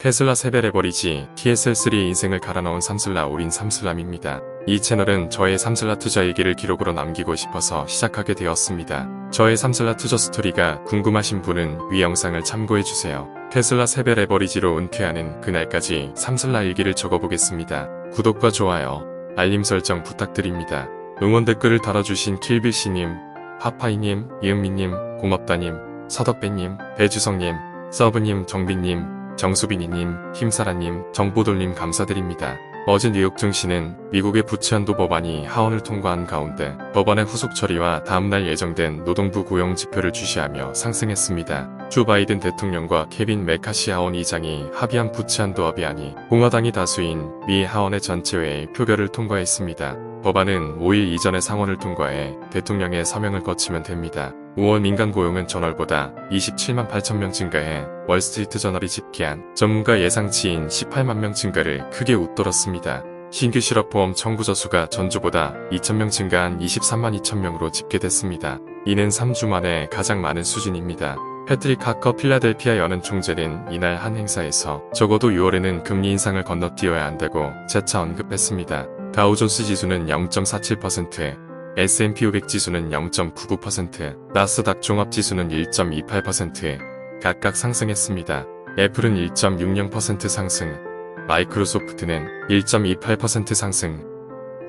테슬라 세배레버리지 TSL3의 인생을 갈아넣은 삼슬라 올인 삼슬람입니다. 이 채널은 저의 삼슬라 투자 일기를 기록으로 남기고 싶어서 시작하게 되었습니다. 저의 삼슬라 투자 스토리가 궁금하신 분은 위 영상을 참고해주세요. 테슬라 세배 레버리지로 은퇴하는 그날까지 삼슬라 일기를 적어보겠습니다. 구독과 좋아요, 알림 설정 부탁드립니다. 응원 댓글을 달아주신 킬빌씨님, 파파이님, 이은미님, 고맙다님, 서덕배님, 배주성님, 서브님, 정빈님, 정수빈이님, 힘사라님, 정보돌님 감사드립니다. 어제 뉴욕 증시는 미국의 부채한도 법안이 하원을 통과한 가운데 법안의 후속 처리와 다음날 예정된 노동부 고용 지표를 주시하며 상승했습니다. 조 바이든 대통령과 케빈 메카시 하원 의장이 합의한 부채한도 합의안이 공화당이 다수인 미 하원의 전체회의 표결을 통과했습니다. 법안은 5일 이전에 상원을 통과해 대통령의 서명을 거치면 됩니다. 5월 민간 고용은 전월보다 27만 8천 명 증가해 월스트리트 저널이 집계한 전문가 예상치인 18만 명 증가를 크게 웃돌았습니다. 신규 실업보험 청구자 수가 전주보다 2천명 증가한 23만 2천 명으로 집계됐습니다. 이는 3주 만에 가장 많은 수준입니다. 패트릭 하커 필라델피아 연은 총재는 이날 한 행사에서 적어도 6월에는 금리 인상을 건너뛰어야 한다고 재차 언급했습니다. 다우존스 지수는 0.47%에 S&P 500 지수는 0.99%, 나스닥 종합 지수는 1.28%에 각각 상승했습니다. 애플은 1.60% 상승, 마이크로소프트는 1.28% 상승,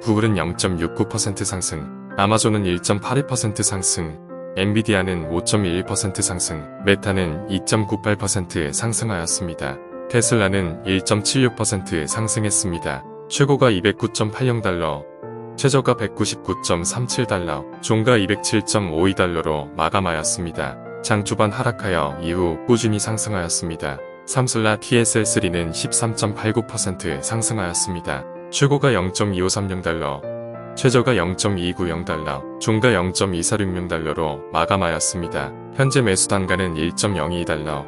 구글은 0.69% 상승, 아마존은 1.81% 상승, 엔비디아는 5.11% 상승, 메타는 2.98% 상승하였습니다. 테슬라는 1.76% 상승했습니다. 최고가 209.80달러, 최저가 199.37달러, 종가 207.52달러로 마감하였습니다. 장 초반 하락하여 이후 꾸준히 상승하였습니다. 삼슬라 TSL3는 13.89% 상승하였습니다. 최고가 0.2530달러, 최저가 0.290달러, 종가 0.2460달러로 마감하였습니다. 현재 매수 단가는 1.02달러,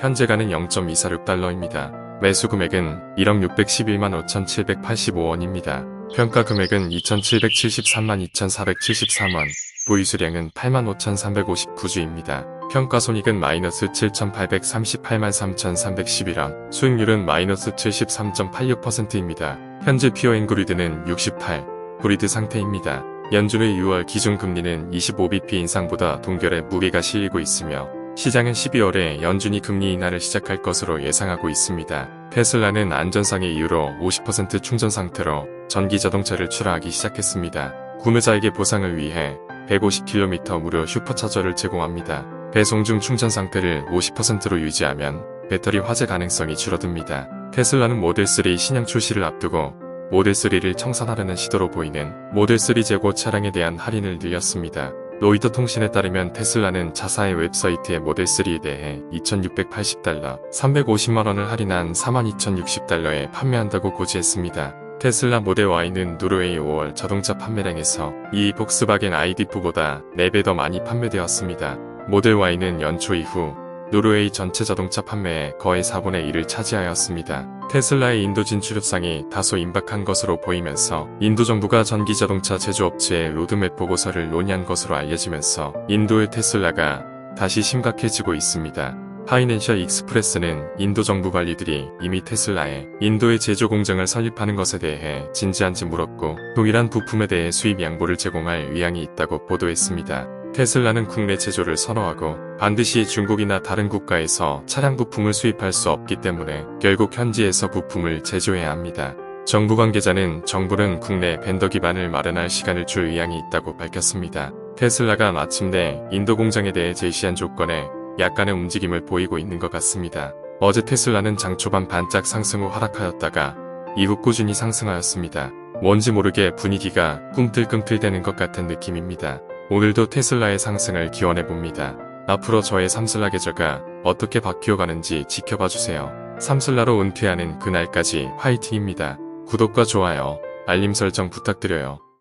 현재가는 0.246달러입니다. 매수 금액은 1억 611만 5,785원입니다. 평가 금액은 2,773만 2,473원, 보유수량은 8만 5,359주입니다. 평가 손익은 마이너스 7,838만 3,311원, 수익률은 마이너스 73.86%입니다. 현재 피어인 그리드는 68, 그리드 상태입니다. 연준의 6월 기준금리는 25bp 인상보다 동결에 무게가 실리고 있으며 시장은 12월에 연준이 금리 인하를 시작할 것으로 예상하고 있습니다. 테슬라는 안전상의 이유로 50% 충전 상태로 전기 자동차를 출하하기 시작했습니다. 구매자에게 보상을 위해 150km 무료 슈퍼차저를 제공합니다. 배송 중 충전 상태를 50%로 유지하면 배터리 화재 가능성이 줄어듭니다. 테슬라는 모델3 신형 출시를 앞두고 모델3를 청산하려는 시도로 보이는 모델3 재고 차량에 대한 할인을 늘렸습니다. 로이터 통신에 따르면 테슬라는 자사의 웹사이트에 모델3에 대해 2680달러, 350만원을 할인한 42,060달러에 판매한다고 고지했습니다. 테슬라 모델 Y는 노르웨이 5월 자동차 판매량에서 이 복스바겐 ID4보다 4배 더 많이 판매되었습니다. 모델 Y는 연초 이후 노르웨이 전체 자동차 판매의 거의 4분의 1을 차지하였습니다. 테슬라의 인도 진출 협상이 다소 임박한 것으로 보이면서 인도 정부가 전기 자동차 제조업체의 로드맵 보고서를 논의한 것으로 알려지면서 인도의 테슬라가 다시 심각해지고 있습니다. 파이낸셜 익스프레스는 인도 정부 관리들이 이미 테슬라에 인도의 제조 공장을 설립하는 것에 대해 진지한지 물었고 동일한 부품에 대해 수입 양보를 제공할 의향이 있다고 보도했습니다. 테슬라는 국내 제조를 선호하고 반드시 중국이나 다른 국가에서 차량 부품을 수입할 수 없기 때문에 결국 현지에서 부품을 제조해야 합니다. 정부 관계자는 정부는 국내 벤더 기반을 마련할 시간을 줄 의향이 있다고 밝혔습니다. 테슬라가 마침내 인도 공장에 대해 제시한 조건에 약간의 움직임을 보이고 있는 것 같습니다. 어제 테슬라는 장 초반 반짝 상승 후 하락하였다가 이후 꾸준히 상승하였습니다. 뭔지 모르게 분위기가 꿈틀꿈틀대는 것 같은 느낌입니다. 오늘도 테슬라의 상승을 기원해봅니다. 앞으로 저의 삼슬라 계좌가 어떻게 바뀌어가는지 지켜봐주세요. 삼슬라로 은퇴하는 그날까지 화이팅입니다. 구독과 좋아요, 알림 설정 부탁드려요.